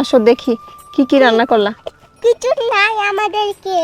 আসো দেখি কি কি রান্না করলা? কিছু নাই আমাদেরকে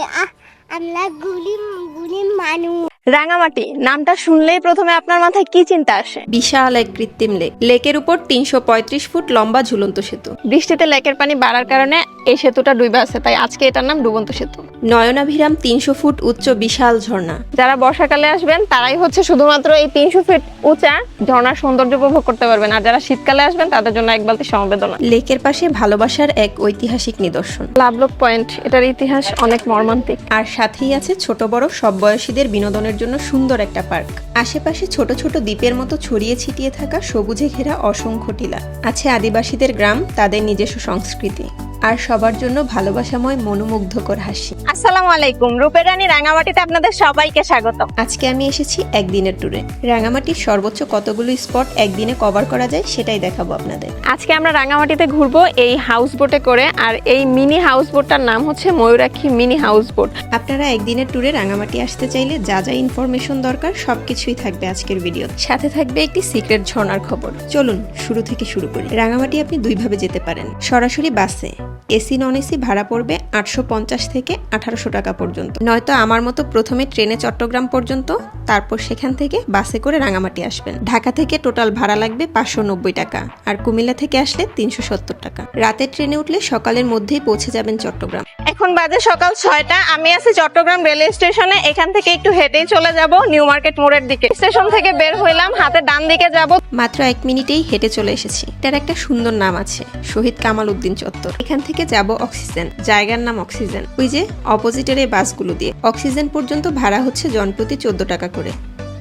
আমরা গুলি গুলি মানুষ রাঙামাটি নামটা শুনলেই প্রথমে আপনার মাথায় কি চিন্তা আসে? বিশাল এক কৃত্রিম লেক। লেকের উপর তিনশো পঁয়ত্রিশ ফুট লম্বা ঝুলন্ত সেতু। বৃষ্টিতে লেকের পানি বাড়ার কারণে এই সেতুটা ডুবে আছে তাই আজকে এটার নাম ডুবন্ত সেতু। নয়নাভিরাম তিনশো ফুট উচ্চ বিশাল ঝর্ণা। যারা বর্ষাকালে আসবেন তারাই হচ্ছে শুধুমাত্র এই তিনশো ফিট উঁচা ঝর্ণার সৌন্দর্য উপভোগ করতে পারবেন। আর যারা শীতকালে আসবেন তাদের জন্য এক বালতি সমবেদনা। লেকের পাশে ভালোবাসার এক ঐতিহাসিক নিদর্শন। লাভলক পয়েন্ট এটার ইতিহাস অনেক মর্মান্তিক। আর সাথেই আছে ছোট বড় সব বয়সীদের বিনোদনের জন্য সুন্দর একটা পার্ক। আশেপাশে ছোট ছোট দ্বীপের মতো ছড়িয়ে ছিটিয়ে থাকা সবুজে ঘেরা অসংখ্য টিলা। আছে আদিবাসীদের গ্রাম তাদের নিজস্ব সংস্কৃতি। আর সবার জন্য ভালোবাসাময় মনোমুগ্ধকর হাসি। আসসালামু আলাইকুম। রূপের রানী রাঙামাটিতে আপনাদের সবাইকে স্বাগত। আজকে আমি এসেছি একদিনের ট্যুরে। রাঙামাটির সর্বোচ্চ কতগুলো স্পট একদিনে কভার করা যায় সেটাই দেখাবো আপনাদের। আজকে আমরা রাঙামাটিতে ঘুরবো এই হাউস বোটে করে আর এই মিনি হাউস বোটটার নাম হচ্ছে ময়ূরাক্ষী মিনি হাউস বোট আপনারা একদিনের ট্যুরে রাঙামাটি আসতে চাইলে যা যা ইনফরমেশন দরকার সবকিছুই থাকবে আজকের ভিডিও সাথে থাকবে একটি সিক্রেট ঝর্ণার খবর। চলুন শুরু থেকে শুরু করি। রাঙামাটি আপনি দুইভাবে যেতে পারেন। সরাসরি বাসে এসি নন এসি ভাড়া পড়বে আটশো পঞ্চাশ থেকে আঠারোশো টাকা পর্যন্ত। নয়তো আমার মতো প্রথমে ট্রেনে চট্টগ্রাম পর্যন্ত, তারপর সেখান থেকে বাসে করে রাঙামাটি আসবেন। ঢাকা থেকে টোটাল ভাড়া লাগবে পাঁচশো নব্বই টাকা, আর কুমিল্লা থেকে আসলে তিনশো সত্তর টাকা। রাতের ট্রেনে উঠলে সকালের মধ্যেই পৌঁছে যাবেন চট্টগ্রাম। এখন বাজে সকাল ছয়টা, আমি আছি চট্টগ্রাম রেলওয়ে স্টেশনে, এখান থেকে একটু হেঁটেই চলে যাব নিউ মার্কেট মোড়ের দিকে। স্টেশন থেকে বের হইলাম, হাতে ডান দিকে যাব মাত্র এক মিনিটেই হেঁটে চলে এসেছি। এটার একটা সুন্দর নাম আছে, শহীদ কামাল উদ্দিন চত্বর। এখান থেকে যাব অক্সিজেন, জায়গার নাম অক্সিজেন। ওই যে অপোজিটের এই বাসগুলো দিয়ে। অক্সিজেন পর্যন্ত ভাড়া হচ্ছে জনপ্রতি চোদ্দ টাকা করে।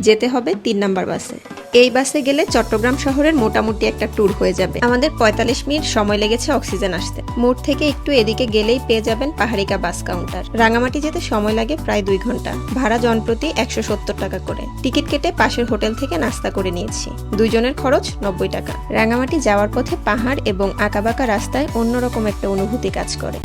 যেতে হবে তিন নাম্বার বাসে। এই বাসে গেলে চট্টগ্রাম শহরের মোটামুটি একটা ট্যুর হয়ে যাবে। আমাদের পঁয়তাল্লিশ মিনিট সময় লেগেছে অক্সিজেন আসতে। মোড় থেকে একটু এদিকে গেলেই পেয়ে যাবেন পাহাড়িকা বাস কাউন্টার রাঙামাটি যেতে সময় লাগে প্রায় দুই ঘণ্টা। ভাড়া জনপ্রতি একশো সত্তর টাকা করে। টিকিট কেটে পাশের হোটেল থেকে নাস্তা করে নিয়েছি। দুইজনের খরচ নব্বই টাকা। রাঙামাটি যাওয়ার পথে পাহাড় এবং আঁকাবাঁকা রাস্তায় অন্যরকম একটা অনুভূতি কাজ করে।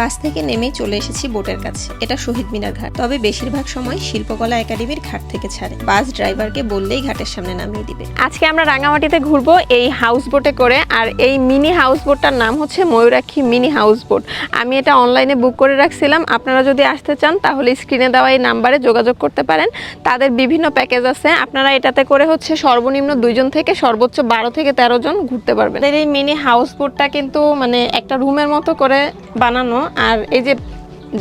বাস থেকে নেমে চলে এসেছি বোটের কাছে। এটা শহীদ মিনার ঘাট। তবে বেশিরভাগ সময় শিল্পকলা একাডেমির ঘাট থেকে ছাড়ে। বাস ড্রাইভারকে বললেই ঘাটের সামনে নামিয়ে দিবে। আজকে আমরা রাঙামাটিতে ঘুরবো এই হাউস বোটে করে। আর এই মিনি হাউস বোটটার নাম হচ্ছে ময়ূরাক্ষী মিনি হাউস বোট আমি এটা অনলাইনে বুক করে রাখছিলাম। আপনারা যদি আসতে চান, তাহলে স্ক্রিনে দেওয়া এই নাম্বারে যোগাযোগ করতে পারেন। তাদের বিভিন্ন প্যাকেজ আছে। আপনারা এটাতে করে হচ্ছে সর্বনিম্ন দুইজন থেকে সর্বোচ্চ বারো থেকে তেরো জন ঘুরতে পারবেন। এই মিনি হাউস বোটটা কিন্তু মানে একটা রুমের মতো করে বানানো। আর এই যে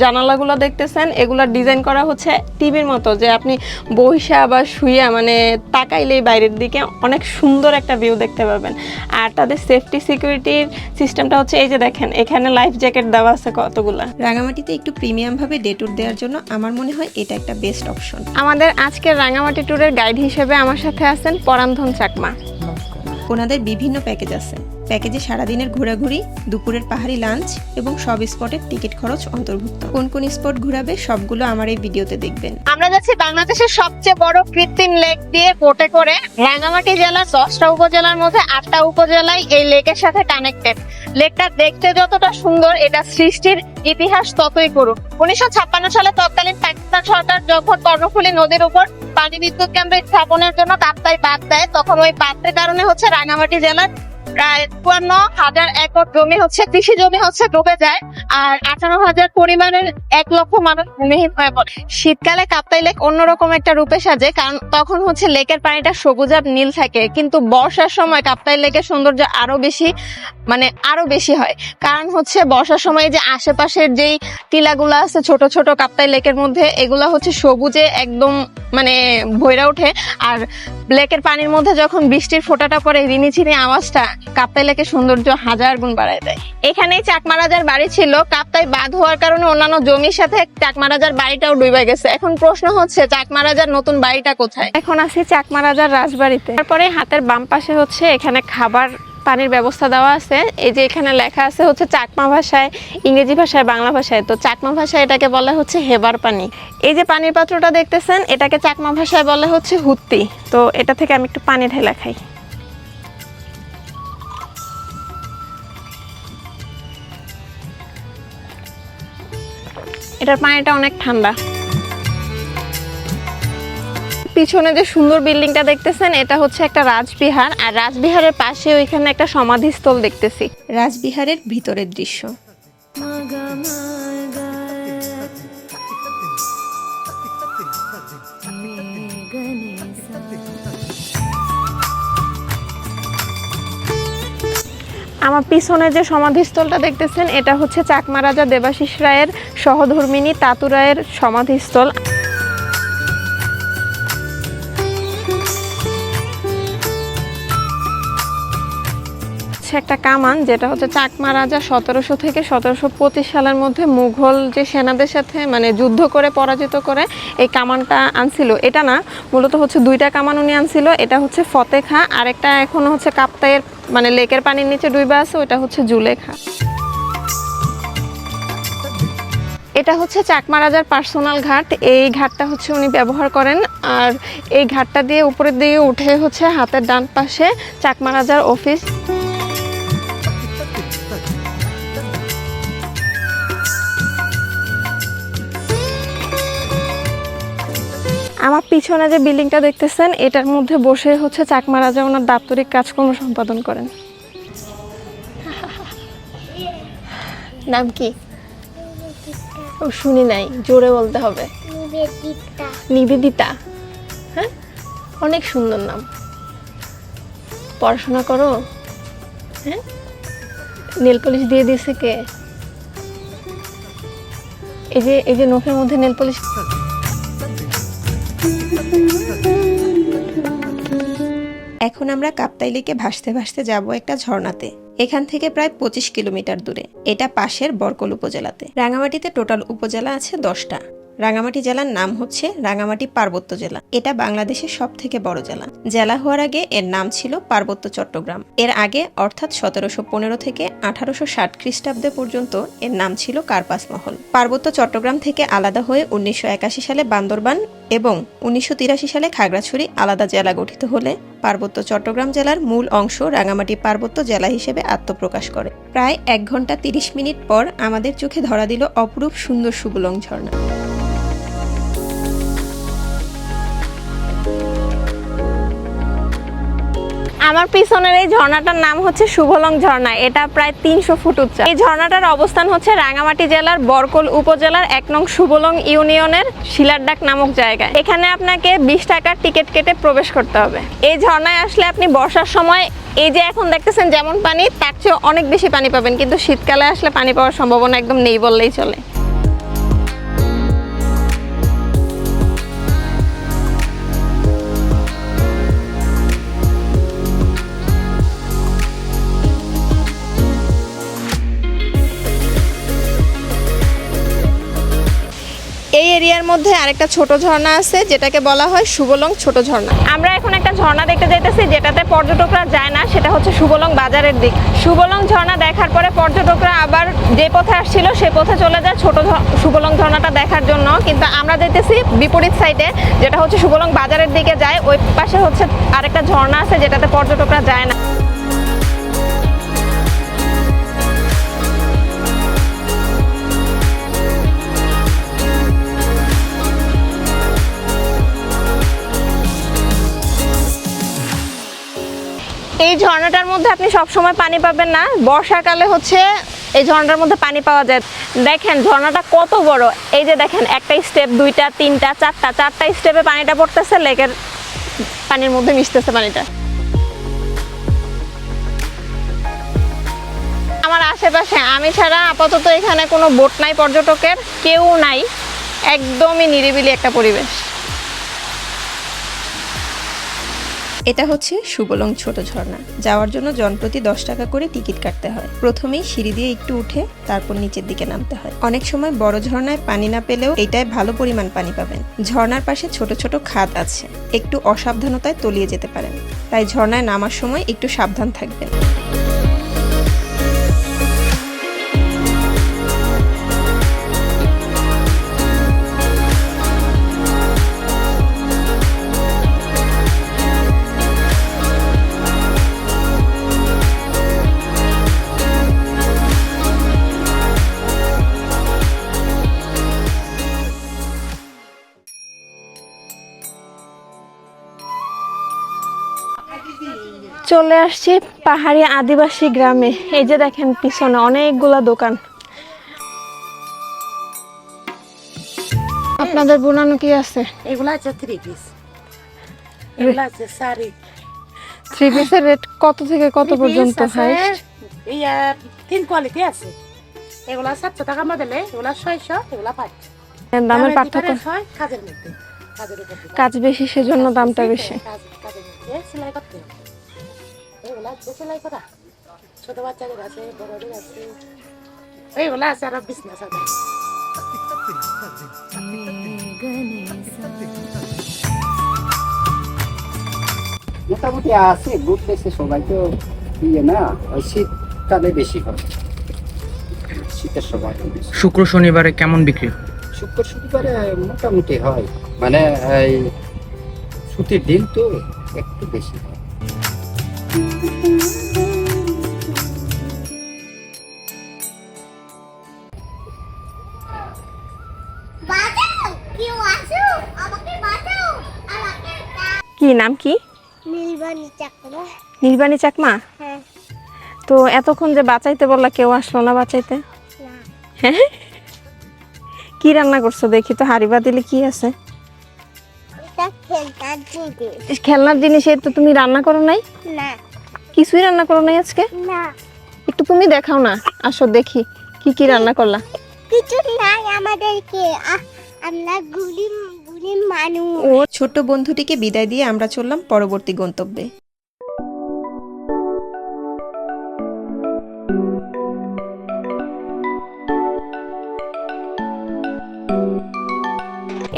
জানালাগুলো দেখতেছেন এগুলোর ডিজাইন করা হচ্ছে টিভির মতো যে আপনি বইসা বা শুইয়া মানে তাকাইলেই বাইরের দিকে অনেক সুন্দর একটা ভিউ দেখতে পাবেন। আর তাদের সেফটি সিকিউরিটির সিস্টেমটা হচ্ছে এই যে দেখেন এখানে লাইফ জ্যাকেট দেওয়া আছে কতগুলা। রাঙামাটিতে একটু প্রিমিয়ামভাবে ডে ট্যুর দেওয়ার জন্য আমার মনে হয় এটা একটা বেস্ট অপশন আমাদের আজকের রাঙামাটি ট্যুরের গাইড হিসেবে আমার সাথে আছেন পরামধন চাকমা। ওনাদের বিভিন্ন প্যাকেজ আছে। প্যাকেজে সারাদিনের ঘোরাঘুরি, দুপুরের পাহাড়ি লাঞ্চ এবং সব স্পটের টিকিট খরচ অন্তর্ভুক্ত। কোন কোন স্পট ঘুরাবে সবগুলো আমার এই ভিডিওতে দেখবেন। আমরা যাচ্ছি বাংলাদেশের সবচেয়ে বড় কৃত্রিম লেক দিয়ে বোটে করে রাঙামাটি জেলার দশটা উপজেলার মধ্যে আটটা উপজেলায় এই লেকের সাথে কানেক্টেড লেকটা দেখতে যতটা সুন্দর, এটা সৃষ্টির ইতিহাস ততই করুক উনিশশো ছাপ্পান্ন সালে তৎকালীন পাকিস্তান সরকার যখন কর্ণফুলী নদীর উপর পানি বিদ্যুৎ কেন্দ্র স্থাপনের জন্য কাপ্তাই বাদ দেয়, তখন ওই বাদের কারণে হচ্ছে রাঙামাটি জেলার প্রায় হাজার একর জমি হচ্ছে, কৃষি জমি হচ্ছে ডুবে যায়, আর আঠারো হাজার পরিমাণের এক লক্ষ মানুষ ভূমিহীন হয়ে পড়ে। শীতকালে কাপ্তাই লেক অন্যরকম একটা রূপে সাজে, কারণ তখন হচ্ছে লেকের পানিটা সবুজাব নীল থাকে, কিন্তু বর্ষার সময় কাপ্তাই লেকের সৌন্দর্য আরও বেশি মানে আরও বেশি হয়। কারণ হচ্ছে বর্ষার সময় যে আশেপাশের যেই টিলাগুলো আছে, ছোট ছোট কাপ্তাই লেকের মধ্যে, এগুলা হচ্ছে সবুজে একদম মানে ভৈরা ওঠে, আর লেকের পানির মধ্যে যখন বৃষ্টির ফোঁটাটা পড়ে, রিনিঝিনি আওয়াজটা কাপ্তাই লেকের সৌন্দর্য হাজার গুণ বাড়ায় দেয়। এখানেই চাকমা রাজার বাড়ি ছিল। কাপ্তাই বাঁধ হওয়ার কারণে অন্যান্য জমির সাথে চাকমা রাজার বাড়িটাও ডুবে গেছে। এখন প্রশ্ন হচ্ছে, চাকমা রাজার নতুন বাড়িটা কোথায়? এখন আছি চাকমা রাজার রাজবাড়িতে। তারপরে হাতের বাম পাশে হচ্ছে এখানে খাবার, পানির ব্যবস্থা দেওয়া আছে। এই যে এখানে লেখা আছে হচ্ছে চাকমা ভাষায়, ইংরেজি ভাষায়, বাংলা ভাষায়। তো চাকমা ভাষায় এটাকে বলা হচ্ছে হেবার পানি। এই যে পানির পাত্রটা দেখতেছেন, এটাকে চাকমা ভাষায় বলা হচ্ছে হুত্তি। তো এটা থেকে আমি একটু পানি ঢেলা খাই। এটার পানিটা অনেক ঠান্ডা। পিছনে যে সুন্দর বিল্ডিংটা দেখতেছেন এটা হচ্ছে একটা রাজবিহার। আর রাজবিহারের পাশে ওইখানে একটা সমাধিস্থল দেখতেছি। রাজবিহারের ভিতরের দৃশ্য। আমার পিছনে যে সমাধিস্থলটা দেখতেছেন, এটা হচ্ছে চাকমা রাজা দেবাশিস রায়ের সহধর্মিনী তাতু রায়ের সমাধিস্থল। হচ্ছে একটা কামান, যেটা হচ্ছে চাকমা রাজা সতেরোশো থেকে সতেরোশো পঁচিশ সালের মধ্যে মুঘল যে সেনাদের সাথে মানে যুদ্ধ করে, পরাজিত করে এই কামানটা আনছিল। এটা না, মূলত হচ্ছে দুইটা কামান উনি আনছিল। এটা হচ্ছে ফতেখা আর একটা এখনও হচ্ছে কাপ্তাইয়ের মানে লেকের পানির নিচে ডুইবা আছে ওটা হচ্ছে জুলেখা। এটা হচ্ছে চাকমা রাজার পার্সোনাল ঘাট। এই ঘাটটা হচ্ছে উনি ব্যবহার করেন। আর এই ঘাটটা দিয়ে উপরের দিকে উঠে হচ্ছে হাতের ডান পাশে চাকমা রাজার অফিস। আমার পিছনে যে বিল্ডিংটা দেখতেছেন এটার মধ্যে বসে হচ্ছে চাকমা রাজা ওনার দাপ্তরিক কাজকর্ম সম্পাদন করেন। নাম কি? ও শুনি নাই জোরে বলতে হবে। নিবেদিতা। নিবেদিতা? হ্যাঁ? অনেক সুন্দর নাম। পড়াশোনা করো? হ্যাঁ? নেল পলিশ দিয়ে দিয়েছে কে? এই যে এই যে নখের মধ্যে নেল পলিশ এখন আমরা কাপ্তাই লেকে ভাসতে ভাসতে যাব একটা ঝর্ণাতে। এখান থেকে প্রায় পঁচিশ কিলোমিটার দূরে। এটা পাশের বরকল উপজেলাতে। রাঙামাটিতে টোটাল উপজেলা আছে দশটা। রাঙামাটি জেলার নাম হচ্ছে রাঙামাটি পার্বত্য জেলা। এটা বাংলাদেশের সব থেকে বড় জেলা। জেলা হওয়ার আগে এর নাম ছিল পার্বত্য চট্টগ্রাম। এর আগে, অর্থাৎ সতেরোশো পনেরো থেকে আঠারোশো ষাট খ্রিস্টাব্দে পর্যন্ত এর নাম ছিল কার্পাস মহল। পার্বত্য চট্টগ্রাম থেকে আলাদা হয়ে উনিশশো একাশি সালে বান্দরবান এবং উনিশশো তিরাশি সালে খাগড়াছড়ি আলাদা জেলা গঠিত হলে পার্বত্য চট্টগ্রাম জেলার মূল অংশ রাঙামাটি পার্বত্য জেলা হিসেবে আত্মপ্রকাশ করে। প্রায় এক ঘণ্টা তিরিশ মিনিট পর আমাদের চোখে ধরা দিল অপরূপ সুন্দর সুবলং ঝর্ণা। আমার পিছনের এই ঝর্ণাটার নাম হচ্ছে শুভলং ঝর্ণা। এটা প্রায় তিনশো ফুট উচ্চ এই ঝর্ণাটার অবস্থান হচ্ছে রাঙামাটি জেলার বরকল উপজেলার এক নং শুভলং ইউনিয়নের শিলারডাক নামক জায়গায়। এখানে আপনাকে বিশ টাকার টিকিট কেটে প্রবেশ করতে হবে। এই ঝর্ণায় আসলে আপনি বর্ষার সময় এই যে এখন দেখতেছেন যেমন পানি, তার চেয়ে অনেক বেশি পানি পাবেন। কিন্তু শীতকালে আসলে পানি পাওয়ার সম্ভাবনা একদম নেই বললেই চলে। এরিয়ার মধ্যে আরেকটা ছোট ঝর্ণা আছে, যেটাকে বলা হয় সুবলং ছোট ঝর্ণা। আমরা এখন একটা ঝর্ণা দেখতে যাইতেছি, যেটাতে পর্যটকরা যায় না, সেটা হচ্ছে সুবলং বাজারের দিক। সুবলং ঝর্ণা দেখার পরে পর্যটকরা আবার যে পথে আসছিল, সে পথে চলে যায় ছোট সুবলং ঝর্ণাটা দেখার জন্য। কিন্তু আমরা যেতেছি বিপরীত সাইডে, যেটা হচ্ছে সুবলং বাজারের দিকে যায়, ওই পাশে হচ্ছে আরেকটা ঝর্ণা আছে, যেটাতে পর্যটকরা যায় না। এই ঝর্ণাটার মধ্যে আপনি সব সময় পানি পাবেন না। বর্ষাকালে হচ্ছে এই ঝর্ণাটার মধ্যে পানি পাওয়া যায়। দেখেন ঝর্ণাটা কত বড়। এই যে দেখেন, একটা স্টেপ দুইটা, তিনটা, চারটা চারটা স্টেপে পানিটা পড়তেছে, লেকের পানির মধ্যে মিশতেছে পানিটা। আমার আশেপাশে, আমি ছাড়া আপাতত এখানে কোনো বোট নাই, পর্যটকের কেউ নাই। একদমই নিরিবিলি একটা পরিবেশ। এটা হচ্ছে সুবলং ছোট ঝর্ণা। যাওয়ার জন্য জনপ্রতি দশ টাকা করে টিকিট কাটতে হয়। প্রথমেই সিঁড়ি দিয়ে একটু উঠে তারপর নিচের দিকে নামতে হয়। অনেক সময় বড় ঝর্ণায় পানি না পেলেও এটায় ভালো পরিমাণ পানি পাবেন। ঝর্ণার পাশে ছোট ছোট খাদ আছে। একটু অসাবধানতায় তলিয়ে যেতে পারেন। তাই ঝর্ণায় নামার সময় একটু সাবধান থাকবেন। চলে আসছি পাহাড়ি আদিবাসী গ্রামে। এই যে দেখেন পিছনে অনেকগুলা দোকান। আপনাদের বোনানো কি আছে? এগুলা আছে থ্রি পিস এগুলা আছে শাড়ি। থ্রি পিসের রেট কত থেকে কত পর্যন্ত হয় ইয়া তিন কোয়ালিটি আছে। এগুলা সাতশো টাকা মডেলে এগুলা ছয়শো এগুলা পাঁচশো। দামের পার্থক্য হয় কাজের মধ্যে। কাজ বেশি সেজন্য দামটা বেশি কাজ- কাজের মধ্যে। সেলাই করতে হবে। এগুলা আছে সেলাই করা ছোট বাচ্চাদের আছে বড়দের আছে। এইগুলা আছে আর বিজনেস আছে। মোটামুটি আছে ঘুরতেছে সবাই তো ইয়ে না ওই শীতকালে বেশি হয়। শীতের সময়। শুক্র শনিবারে কেমন বিক্রি? শুক্র শনিবারে মোটামুটি হয়। মানে এই ছুটির দিন তো একটু বেশি হয়। কি নাম কি? নীলবাণী চাকমা। নির্বাণী চাকমা? হ্যাঁ। তো এতক্ষণ যে বাঁচাইতে বললা কেউ আসলো না বাঁচাইতে? হ্যাঁ? কি রান্না করছ? দেখি তো হাড়ি দিলে কি আছে? খেলনার জিনিস তো তুমি রান্না করো নাই? না। কিছুই রান্না করো নাই আজকে? না। একটু তুমি দেখাও না আসো দেখি কি কি রান্না করলা। কিছু নাই আমাদেরকে আমরা গুলি গুলি মানুষ। ও ছোট্ট বন্ধুটিকে বিদায় দিয়ে আমরা চললাম পরবর্তী গন্তব্যে।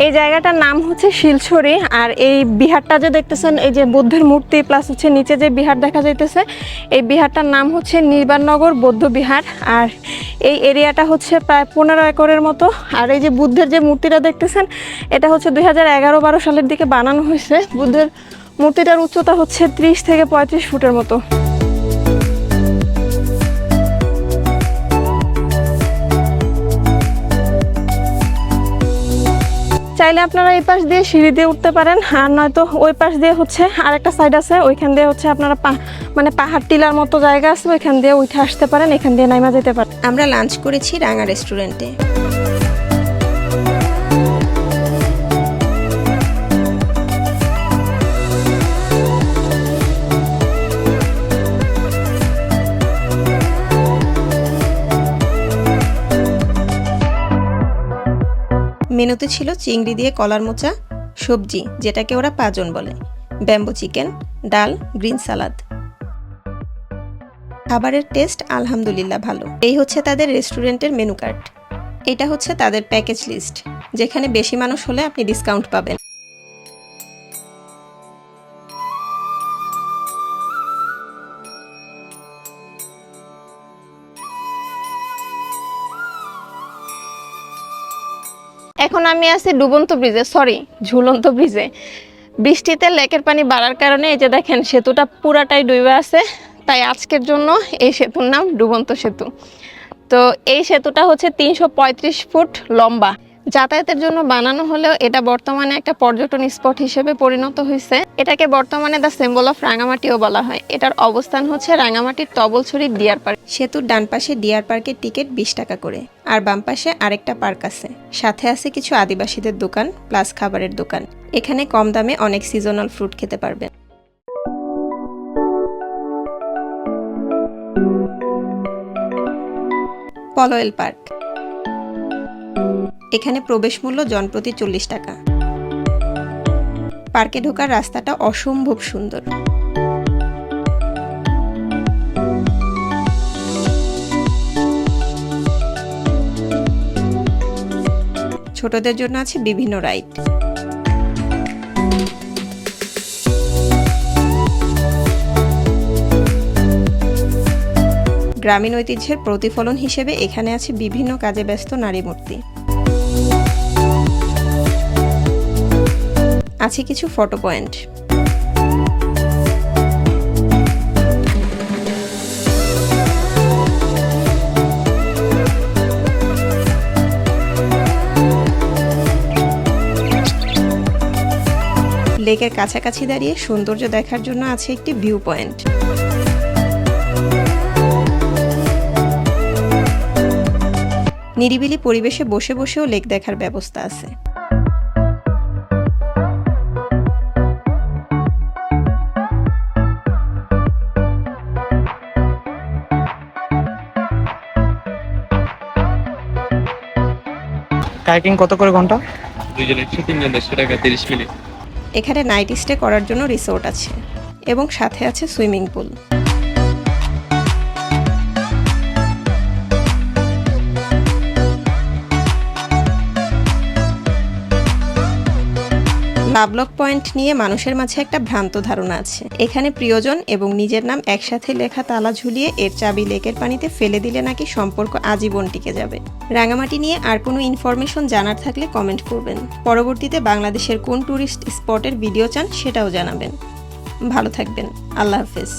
এই জায়গাটার নাম হচ্ছে শিলছড়ি, আর এই বিহারটা যে দেখতেছেন, এই যে বুদ্ধের মূর্তি প্লাস হচ্ছে নিচে যে বিহার দেখা যাইতেছে, এই বিহারটার নাম হচ্ছে নির্বাণনগর বৌদ্ধ বিহার, আর এই এরিয়াটা হচ্ছে প্রায় পনেরো একরের মতো, আর এই যে বুদ্ধের যে মূর্তিটা দেখতেছেন, এটা হচ্ছে দুই হাজার এগারো বারো সালের দিকে বানানো হয়েছে। বুদ্ধের মূর্তিটার উচ্চতা হচ্ছে ত্রিশ থেকে পঁয়ত্রিশ ফুটের মতো। চাইলে আপনারা এই পাশ দিয়ে সিঁড়ি দিয়ে উঠতে পারেন, আর নয়তো ওই পাশ দিয়ে হচ্ছে আর একটা সাইড আছে, ওইখান দিয়ে হচ্ছে আপনারা মানে পাহাড় টিলার মতো জায়গা আছে, ওইখান দিয়ে উঠে আসতে পারেন, এখান দিয়ে নাইমা যেতে পারেন। আমরা লাঞ্চ করেছি রাঙা রেস্টুরেন্টে মেনুতে ছিল চিংড়ি দিয়ে কলার মোচা, সবজি, যেটাকে ওরা পাজন বলে, ব্যাম্বো চিকেন, ডাল, গ্রিন সালাদ। খাবারের টেস্ট আলহামদুলিল্লাহ ভালো। এই হচ্ছে তাদের রেস্টুরেন্টের মেনু কার্ড। এটা হচ্ছে তাদের প্যাকেজ লিস্ট, যেখানে বেশি মানুষ হলে আপনি ডিসকাউন্ট পাবেন। আমি আছি ডুবন্ত ব্রিজে সরি ঝুলন্ত ব্রিজে। বৃষ্টিতে লেকের পানি বাড়ার কারণে এই যে দেখেন, সেতুটা পুরাটাই ডুবে আছে। তাই আজকের জন্য এই সেতুর নাম ডুবন্ত সেতু। তো এই সেতুটা হচ্ছে তিনশো পঁয়ত্রিশ ফুট লম্বা। যাতায়াতের জন্য বানানো হলেও এটা বর্তমানে একটা পর্যটন স্পট হিসেবে পরিণত হয়েছে। এটাকে বর্তমানে দ্য সিম্বল অফ রাঙামাটিও বলা হয়। এটার অবস্থান হচ্ছে রাঙামাটির তবলছড়ি ডিয়ার পার্ক। সেতুর ডান পাশে ডিয়ার পার্কের টিকিট বিশ টাকা করে, আর বাম পাশে আরেকটা পার্ক আছে। সাথে আছে কিছু আদিবাসীদের দোকান, প্লাস খাবারের দোকান। এখানে কম দামে অনেক সিজনাল ফ্রুট খেতে পারবেন। পলয়েল পার্ক। এখানে প্রবেশ মূল্য জনপ্রতি চল্লিশ টাকা। পার্কে ঢোকার রাস্তাটা অসম্ভব সুন্দর। ছোটদের জন্য আছে বিভিন্ন রাইড। গ্রামীণ ঐতিহ্যের প্রতিফলন হিসেবে এখানে আছে বিভিন্ন কাজে ব্যস্ত নারী মূর্তি। আছে কিছু ফটো পয়েন্ট। লেকের কাছাকাছি দাঁড়িয়ে সৌন্দর্য দেখার জন্য আছে একটি ভিউ পয়েন্ট নিরিবিলি পরিবেশে বসে বসেও লেক দেখার ব্যবস্থা আছে। কায়াকিং কত করে ঘণ্টা? দুইজন একশো তিনজন দেড়শো টাকা তিরিশ মিনিট। এখানে নাইট স্টে করার জন্য রিসোর্ট আছে এবং সাথে আছে সুইমিং পুল। লাভলক পয়েন্ট নিয়ে মানুষের মাঝে একটা ভ্রান্ত ধারণা আছে। এখানে প্রিয়জন এবং নিজের নাম একসাথে লেখা তালা ঝুলিয়ে এর চাবি লেকের পানিতে ফেলে দিলে নাকি সম্পর্ক আজীবন টিকে যাবে। রাঙামাটি নিয়ে আর কোনো ইনফরমেশন জানার থাকলে কমেন্ট করবেন। পরবর্তীতে বাংলাদেশের কোন ট্যুরিস্ট স্পটের ভিডিও চান সেটাও জানাবেন। ভালো থাকবেন। আল্লাহ হাফেজ।